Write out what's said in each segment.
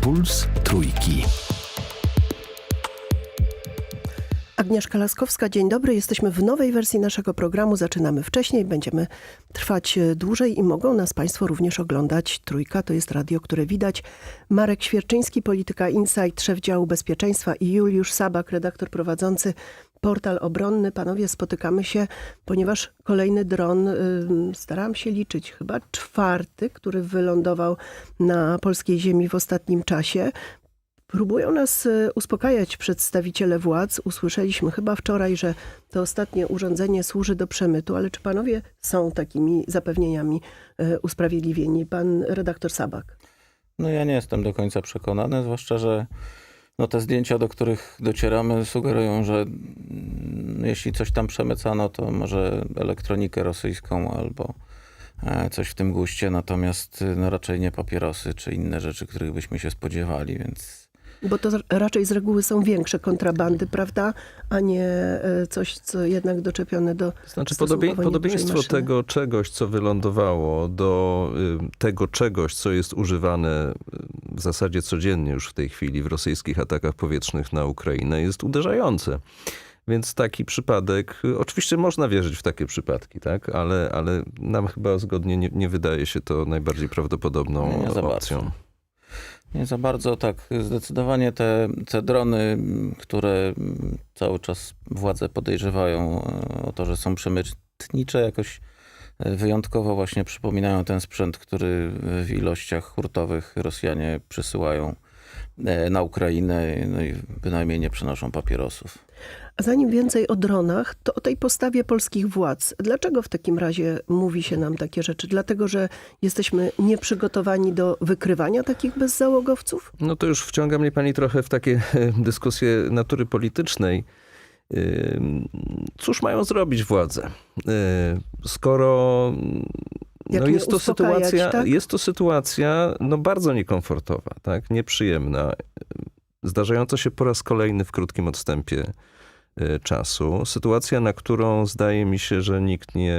Puls Trójki. Agnieszka Laskowska, dzień dobry. Jesteśmy w nowej wersji naszego programu. Zaczynamy wcześniej, będziemy trwać e, dłużej i mogą nas Państwo również oglądać. Trójka to jest radio, które widać. Marek Świerczyński, Polityka Insight, szef działu bezpieczeństwa i Juliusz Sabak, redaktor prowadzący portal obronny. Panowie, spotykamy się, ponieważ kolejny dron, y, starałam się liczyć, chyba czwarty, który wylądował na polskiej ziemi w ostatnim czasie. Próbują nas e, uspokajać przedstawiciele władz. Usłyszeliśmy chyba wczoraj, że to ostatnie urządzenie służy do przemytu, ale czy panowie są takimi zapewnieniami e, usprawiedliwieni? Pan redaktor Sabak. No ja nie jestem do końca przekonany, zwłaszcza, że no te zdjęcia, do których docieramy, sugerują, że mm, jeśli coś tam przemycano, to może elektronikę rosyjską albo e, coś w tym guście, natomiast y, no raczej nie papierosy czy inne rzeczy, których byśmy się spodziewali, więc Bo to raczej z reguły są większe kontrabandy, prawda? A nie e, coś, co jednak doczepione do Znaczy podobie, podobieństwo tego czegoś, co wylądowało, do tego czegoś, co jest używane w zasadzie codziennie już w tej chwili w rosyjskich atakach powietrznych na Ukrainę, jest uderzające. Więc taki przypadek, y, oczywiście można wierzyć w takie przypadki, tak? ale, ale nam chyba zgodnie nie, nie wydaje się to najbardziej prawdopodobną Nie, nie opcją. Nie za bardzo, tak. Zdecydowanie te, te drony, które cały czas władze podejrzewają e, o to, że są przemytnicze, jakoś e, wyjątkowo właśnie przypominają ten sprzęt, który w ilościach hurtowych Rosjanie przysyłają e, na Ukrainę, no i bynajmniej nie przenoszą papierosów. Zanim więcej o dronach, to o tej postawie polskich władz. Dlaczego w takim razie mówi się nam takie rzeczy? Dlatego, że jesteśmy nieprzygotowani do wykrywania takich bezzałogowców? No to już wciąga mnie pani trochę w takie dyskusje natury politycznej. Cóż mają zrobić władze? Yy, Skoro Jak no jest, to sytuacja, tak? jest to sytuacja no bardzo niekomfortowa, tak? nieprzyjemna, zdarzająca się po raz kolejny w krótkim odstępie czasu. Sytuacja, na którą zdaje mi się, że nikt nie,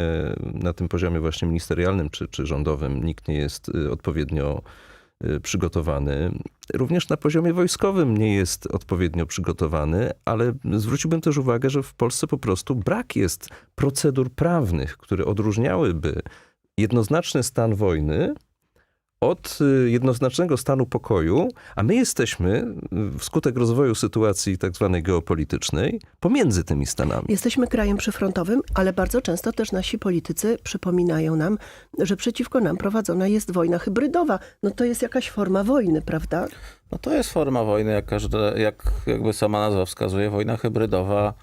na tym poziomie właśnie ministerialnym czy, czy rządowym, nikt nie jest y, odpowiednio y, przygotowany. Również na poziomie wojskowym nie jest odpowiednio przygotowany, ale zwróciłbym też uwagę, że w Polsce po prostu brak jest procedur prawnych, które odróżniałyby jednoznaczny stan wojny od y, jednoznacznego stanu pokoju, a my jesteśmy y, wskutek rozwoju sytuacji tak zwanej geopolitycznej pomiędzy tymi stanami. Jesteśmy krajem przyfrontowym, ale bardzo często też nasi politycy przypominają nam, że przeciwko nam prowadzona jest wojna hybrydowa. No to jest jakaś forma wojny, prawda? No to jest forma wojny, jak, każde, jak jakby sama nazwa wskazuje, wojna hybrydowa.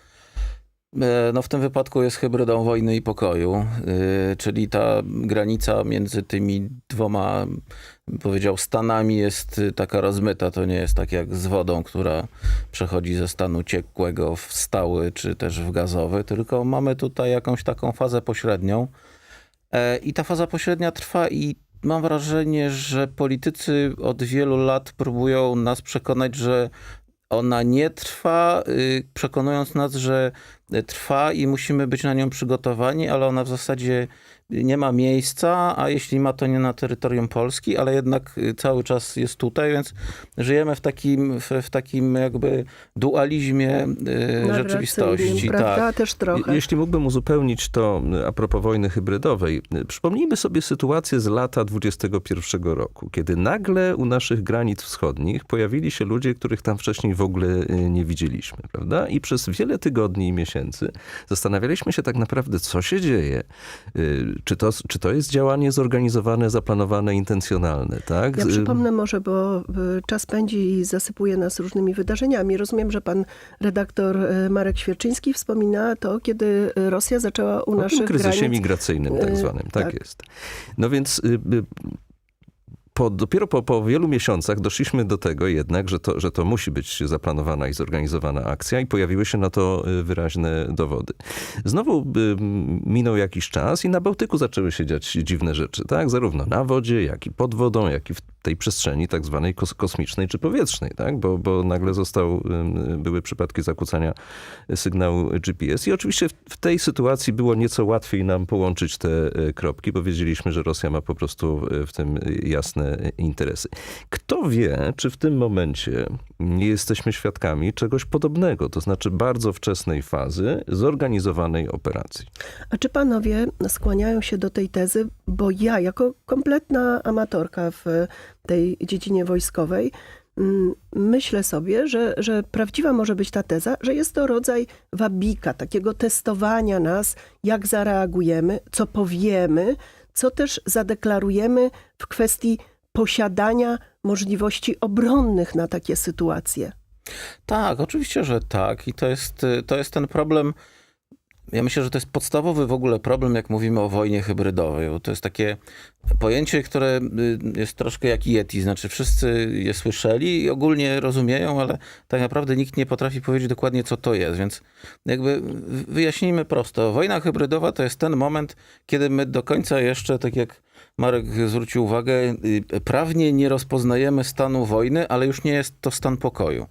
E, No w tym wypadku jest hybrydą wojny i pokoju, e, czyli ta granica między tymi dwoma, powiedział, stanami jest e, taka rozmyta. To nie jest tak jak z wodą, która przechodzi ze stanu ciekłego w stały, czy też w gazowy, tylko mamy tutaj jakąś taką fazę pośrednią. I ta faza pośrednia trwa i mam wrażenie, że politycy od wielu lat próbują nas przekonać, że ona nie trwa, y, przekonując nas, że trwa i musimy być na nią przygotowani, ale ona w zasadzie nie ma miejsca, a jeśli ma, to nie na terytorium Polski, ale jednak y, cały czas jest tutaj, więc żyjemy w takim, w, w takim jakby dualizmie y, rzeczywistości. Prawda? Tak. Też trochę. Je- Jeśli mógłbym uzupełnić to y, a propos wojny hybrydowej, przypomnijmy sobie sytuację z lata 21 roku, kiedy nagle u naszych granic wschodnich pojawili się ludzie, których tam wcześniej w ogóle nie widzieliśmy, prawda? I przez wiele tygodni i miesięcy zastanawialiśmy się tak naprawdę, co się dzieje. Czy to, czy to jest działanie zorganizowane, zaplanowane, intencjonalne, tak? Ja przypomnę może, bo y, czas pędzi i zasypuje nas różnymi wydarzeniami. Rozumiem, że pan redaktor y, Marek Świerczyński wspomina to, kiedy Rosja zaczęła u O tym naszych kryzysie granic... migracyjnym tak y, zwanym, tak, tak. jest. No więc po, dopiero po, po wielu miesiącach doszliśmy do tego jednak, że to, że to musi być zaplanowana i zorganizowana akcja i pojawiły się na to y, wyraźne dowody. Znowu y, minął jakiś czas i na Bałtyku zaczęły się dziać dziwne rzeczy, tak? Zarówno na wodzie, jak i pod wodą, jak i w tej przestrzeni tak zwanej kos- kosmicznej czy powietrznej, tak? bo, bo nagle został, były przypadki zakłócania sygnału GPS i oczywiście w, w tej sytuacji było nieco łatwiej nam połączyć te e, kropki, bo wiedzieliśmy, że Rosja ma po prostu w tym jasne interesy. Kto wie, czy w tym momencie nie jesteśmy świadkami czegoś podobnego, to znaczy bardzo wczesnej fazy zorganizowanej operacji. A czy panowie skłaniają się do tej tezy, bo ja jako kompletna amatorka w tej dziedzinie wojskowej mm, myślę sobie, że, że prawdziwa może być ta teza, że jest to rodzaj wabika, takiego testowania nas, jak zareagujemy, co powiemy, co też zadeklarujemy w kwestii posiadania możliwości obronnych na takie sytuacje. Tak, oczywiście, że tak. I to jest, to jest ten problem. Ja myślę, że to jest podstawowy w ogóle problem, jak mówimy o wojnie hybrydowej. Bo to jest takie pojęcie, które y, jest troszkę jak Yeti. Znaczy, wszyscy je słyszeli i ogólnie rozumieją, ale tak naprawdę nikt nie potrafi powiedzieć dokładnie, co to jest. Więc jakby wyjaśnijmy prosto. Wojna hybrydowa to jest ten moment, kiedy my do końca jeszcze, tak jak Marek zwrócił uwagę, y, prawnie nie rozpoznajemy stanu wojny, ale już nie jest to stan pokoju.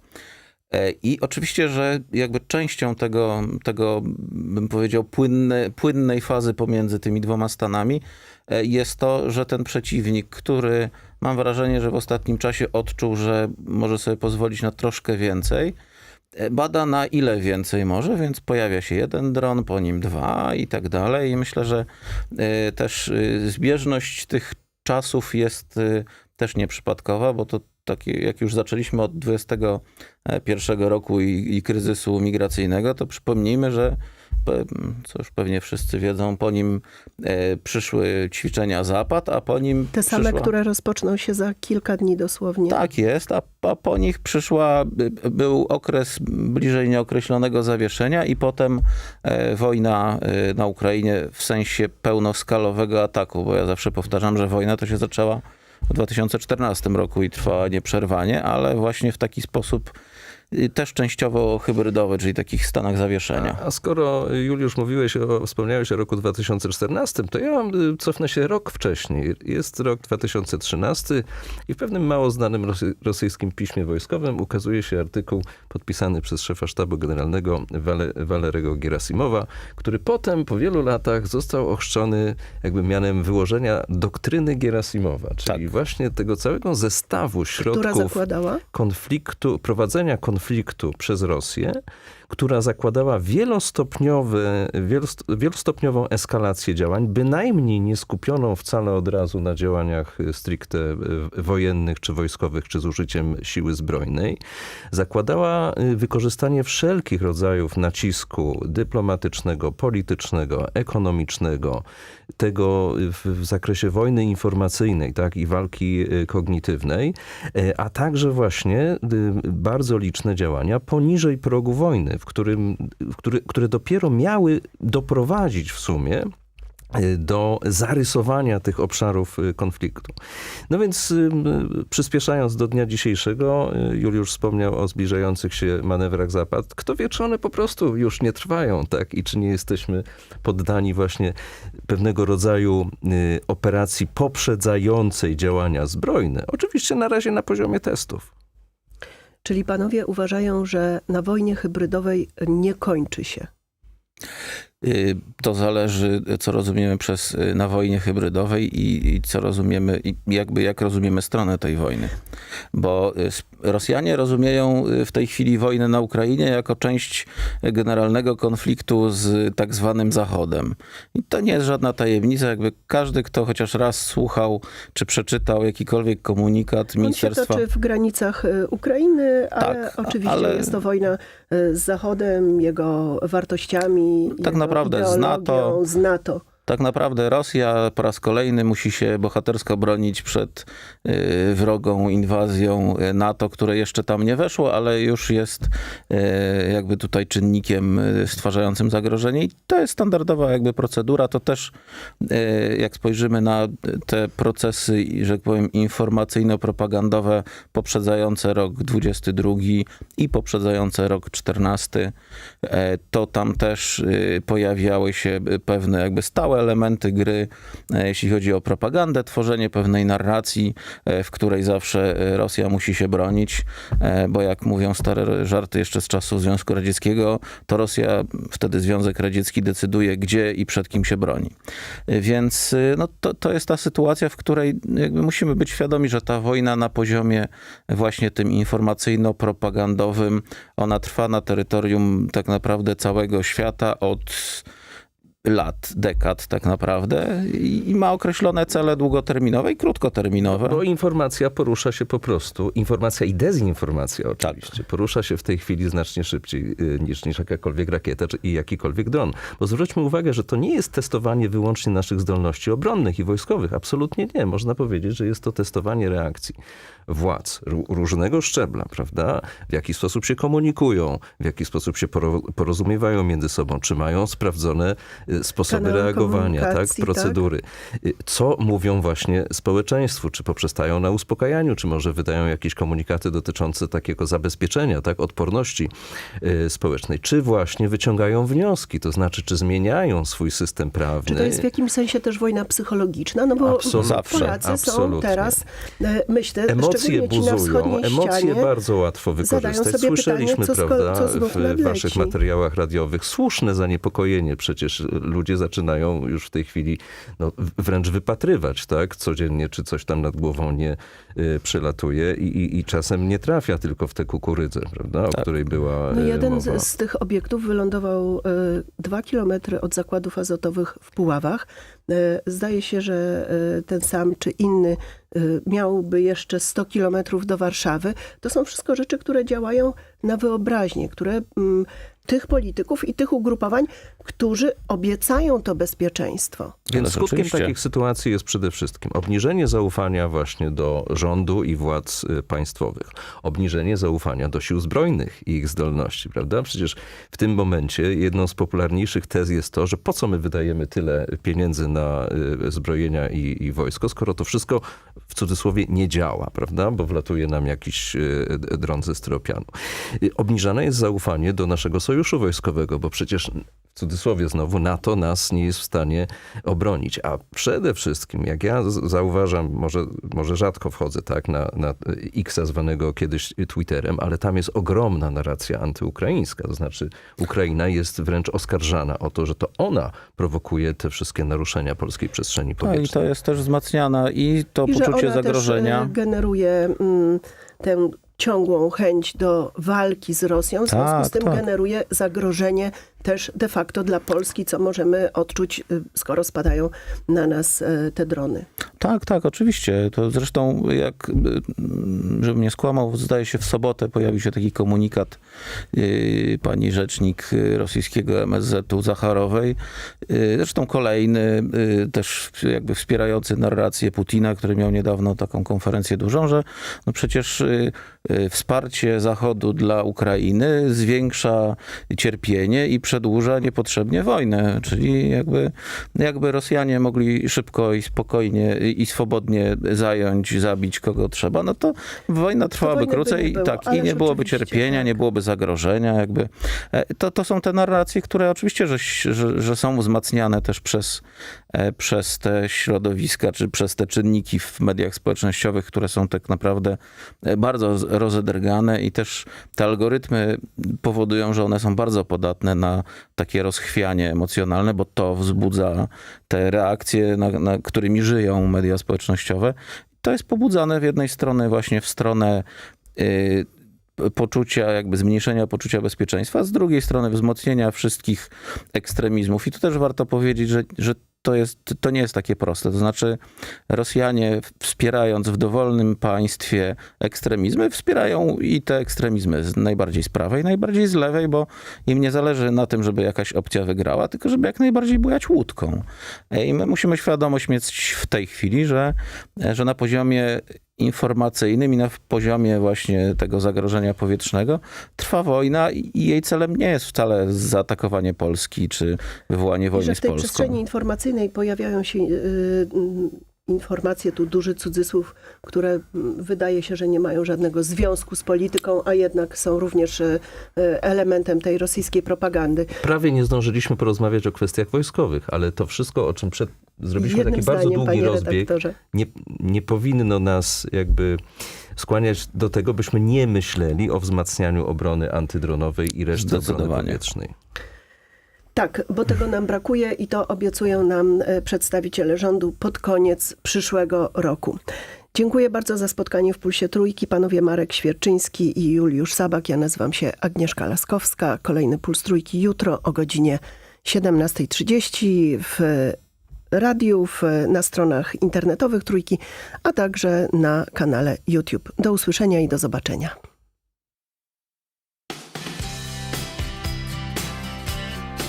E, I oczywiście, że jakby częścią tego, tego bym powiedział, płynne, płynnej fazy pomiędzy tymi dwoma stanami e, jest to, że ten przeciwnik, który mam wrażenie, że w ostatnim czasie odczuł, że może sobie pozwolić na troszkę więcej, e, bada na ile więcej może, więc pojawia się jeden dron, po nim dwa i tak dalej. I myślę, że też zbieżność tych czasów jest też nieprzypadkowa, bo to takie, jak już zaczęliśmy od 21 roku i, i kryzysu migracyjnego, to przypomnijmy, że co już pewnie wszyscy wiedzą, po nim e, przyszły ćwiczenia Zapad, a po nim Te same, przyszła... które rozpoczną się za kilka dni dosłownie. Tak jest, a, a po nich przyszła, by- był okres bliżej nieokreślonego zawieszenia i potem e, wojna e, na Ukrainie w sensie pełnoskalowego ataku, bo ja zawsze powtarzam, że wojna to się zaczęła w 2014 roku i trwała nieprzerwanie, ale właśnie w taki sposób też częściowo hybrydowy, czyli takich stanach zawieszenia. A skoro Juliusz mówiłeś o, wspomniałeś o roku 2014, to ja mam, y, cofnę się rok wcześniej. Jest rok 2013 i w pewnym mało znanym rosy, rosyjskim piśmie wojskowym ukazuje się artykuł podpisany przez szefa sztabu generalnego Wale, Walerego Gerasimowa, który potem po wielu latach został ochrzczony jakby mianem wyłożenia doktryny Gerasimowa, czyli Tak. właśnie tego całego zestawu środków konfliktu, prowadzenia konfliktu przez Rosję, która zakładała wielostopniowy, wielost- wielostopniową eskalację działań, bynajmniej nie skupioną wcale od razu na działaniach y, stricte y, wojennych czy wojskowych, czy z użyciem siły zbrojnej. Zakładała y, wykorzystanie wszelkich rodzajów nacisku dyplomatycznego, politycznego, ekonomicznego, tego w, w zakresie wojny informacyjnej tak, i walki kognitywnej, a także właśnie bardzo liczne działania poniżej progu wojny, w którym, w który, które dopiero miały doprowadzić w sumie y, do zarysowania tych obszarów y, konfliktu. No więc y, przyspieszając do dnia dzisiejszego, Juliusz wspomniał o zbliżających się manewrach Zapad. Kto wie, czy one po prostu już nie trwają, tak? I czy nie jesteśmy poddani właśnie pewnego rodzaju operacji poprzedzającej działania zbrojne. Oczywiście na razie na poziomie testów. Czyli panowie uważają, że na wojnie hybrydowej nie kończy się. Y, To zależy, co rozumiemy przez y, na wojnie hybrydowej i, i co rozumiemy, i jakby jak rozumiemy stronę tej wojny. Bo y, Rosjanie rozumieją w tej chwili wojnę na Ukrainie jako część generalnego konfliktu z tak zwanym Zachodem. I to nie jest żadna tajemnica, jakby każdy, kto chociaż raz słuchał czy przeczytał jakikolwiek komunikat On się ministerstwa. toczy w granicach Ukrainy, ale Tak, oczywiście ale- jest to wojna z Zachodem, jego wartościami, Tak jego naprawdę z NATO. z NATO. Tak naprawdę Rosja po raz kolejny musi się bohatersko bronić przed y, wrogą inwazją y, NATO, które jeszcze tam nie weszło, ale już jest y, jakby tutaj czynnikiem stwarzającym zagrożenie. I to jest standardowa jakby procedura. To też jak spojrzymy na te procesy, że tak powiem, informacyjno-propagandowe poprzedzające rok 22 i poprzedzające rok 14, e, to tam też pojawiały się pewne jakby stałe elementy gry, e, jeśli chodzi o propagandę, tworzenie pewnej narracji, e, w której zawsze e, Rosja musi się bronić, bo jak mówią stare żarty jeszcze z czasów Związku Radzieckiego, to Rosja, wtedy Związek Radziecki decyduje, gdzie i przed kim się broni. Więc no, to, to jest ta sytuacja, w której musimy być świadomi, że ta wojna na poziomie właśnie tym informacyjno-propagandowym, ona trwa na terytorium tak naprawdę całego świata od lat, dekad tak naprawdę i, ma określone cele długoterminowe i krótkoterminowe. Bo informacja porusza się po prostu, informacja i dezinformacja oczywiście, porusza się w tej chwili znacznie szybciej y, niż, niż jakakolwiek rakieta czy, i jakikolwiek dron. Bo zwróćmy uwagę, że to nie jest testowanie wyłącznie naszych zdolności obronnych i wojskowych. Absolutnie nie. Można powiedzieć, że jest to testowanie reakcji władz ró- różnego szczebla, prawda? W jaki sposób się komunikują, w jaki sposób się poro- porozumiewają między sobą, czy mają sprawdzone y, sposoby reagowania, tak? tak? Procedury. Y, Co mówią właśnie społeczeństwu? Czy poprzestają na uspokajaniu, czy może wydają jakieś komunikaty dotyczące takiego zabezpieczenia, tak? Odporności y, społecznej? Czy właśnie wyciągają wnioski, to znaczy, czy zmieniają swój system prawny? Czy to jest w jakimś sensie też wojna psychologiczna? No bo Absolutnie, Polacy są absolutnie. teraz, e, myślę, Emocje buzują, emocje bardzo łatwo wykorzystać. Słyszeliśmy, pytanie, co prawda, co w waszych materiałach radiowych słuszne zaniepokojenie. Przecież ludzie zaczynają już w tej chwili no, wręcz wypatrywać, tak, codziennie, czy coś tam nad głową nie y, przelatuje i, i, i czasem nie trafia tylko w tę kukurydzę, prawda, o której była No y, jeden mowa. z, z tych obiektów wylądował e, dwa kilometry od zakładów azotowych w Puławach. E, Zdaje się, że ten sam czy inny miałby jeszcze 100 kilometrów do Warszawy. To są wszystko rzeczy, które działają na wyobraźnię, które mm, tych polityków i tych ugrupowań, którzy obiecają to bezpieczeństwo. Więc Ale skutkiem rzeczywiście. takich sytuacji jest przede wszystkim obniżenie zaufania właśnie do rządu i władz y, państwowych, obniżenie zaufania do sił zbrojnych i ich zdolności, prawda? Przecież w tym momencie jedną z popularniejszych tez jest to, że po co my wydajemy tyle pieniędzy na y, zbrojenia i, i wojsko, skoro to wszystko w cudzysłowie nie działa, prawda? Bo wlatuje nam jakiś y, dron ze styropianu. Obniżane jest zaufanie do naszego sojuszu wojskowego, bo przecież w cudzysłowie znowu NATO nas nie jest w stanie obronić. A przede wszystkim, jak ja zauważam, może, może rzadko wchodzę tak na, na X zwanego kiedyś Twitterem, ale tam jest ogromna narracja antyukraińska. To znaczy Ukraina jest wręcz oskarżana o to, że to ona prowokuje te wszystkie naruszenia polskiej przestrzeni Tak, i powietrznej. to jest też wzmacniana i to I że poczucie ona zagrożenia. Też, e, generuje mm, tę ciągłą chęć do walki z Rosją, w związku Tak, z tym tak. generuje zagrożenie też de facto dla Polski, co możemy odczuć, y, skoro spadają na nas e, te drony. Tak, tak, oczywiście. To zresztą, jak, y, żebym nie skłamał, zdaje się w sobotę pojawił się taki komunikat y, pani rzecznik y, rosyjskiego MSZ-u Zacharowej. Y, Zresztą kolejny, y, też jakby wspierający narrację Putina, który miał niedawno taką konferencję dużą, że no przecież y, y, wsparcie Zachodu dla Ukrainy zwiększa cierpienie i przedłuża niepotrzebnie wojnę. Czyli jakby, jakby Rosjanie mogli szybko i spokojnie i swobodnie zająć, zabić kogo trzeba, no to wojna trwałaby by krócej było, tak, i nie byłoby cierpienia, tak. nie byłoby zagrożenia, jakby. E, To, to są te narracje, które oczywiście, że, że, że są wzmacniane też przez, e, przez te środowiska, czy przez te czynniki w mediach społecznościowych, które są tak naprawdę e, bardzo rozedrgane i też te algorytmy powodują, że one są bardzo podatne na takie rozchwianie emocjonalne, bo to wzbudza te reakcje, na, na którymi żyją media społecznościowe. To jest pobudzane w jednej strony właśnie w stronę y, poczucia, jakby zmniejszenia poczucia bezpieczeństwa, z drugiej strony wzmocnienia wszystkich ekstremizmów. I tu też warto powiedzieć, że, że to, jest, to nie jest takie proste. To znaczy Rosjanie wspierając w dowolnym państwie ekstremizmy, wspierają i te ekstremizmy najbardziej z prawej, najbardziej z lewej, bo im nie zależy na tym, żeby jakaś opcja wygrała, tylko żeby jak najbardziej bujać łódką. E, I my musimy świadomość mieć w tej chwili, że, że na poziomie informacyjnym i na poziomie właśnie tego zagrożenia powietrznego trwa wojna i jej celem nie jest wcale zaatakowanie Polski czy wywołanie I wojny że w tej przestrzeni informacyjnej pojawiają się y, y, informacje, tu duży cudzysłów, które wydaje się, że nie mają żadnego związku z polityką, a jednak są również e, elementem tej rosyjskiej propagandy. Prawie nie zdążyliśmy porozmawiać o kwestiach wojskowych, ale to wszystko, o czym przed, zrobiliśmy Jednym taki bardzo zdaniem, długi panie rozbieg, nie, nie powinno nas jakby skłaniać do tego, byśmy nie myśleli o wzmacnianiu obrony antydronowej i reszty obrony powietrznej. Tak, bo tego nam brakuje i to obiecują nam e, przedstawiciele rządu pod koniec przyszłego roku. Dziękuję bardzo za spotkanie w Pulsie Trójki. Panowie Marek Świerczyński i Juliusz Sabak. Ja nazywam się Agnieszka Laskowska. Kolejny Puls Trójki jutro o godzinie 17.30 w radiu, w, na stronach internetowych Trójki, a także na kanale YouTube. Do usłyszenia i do zobaczenia.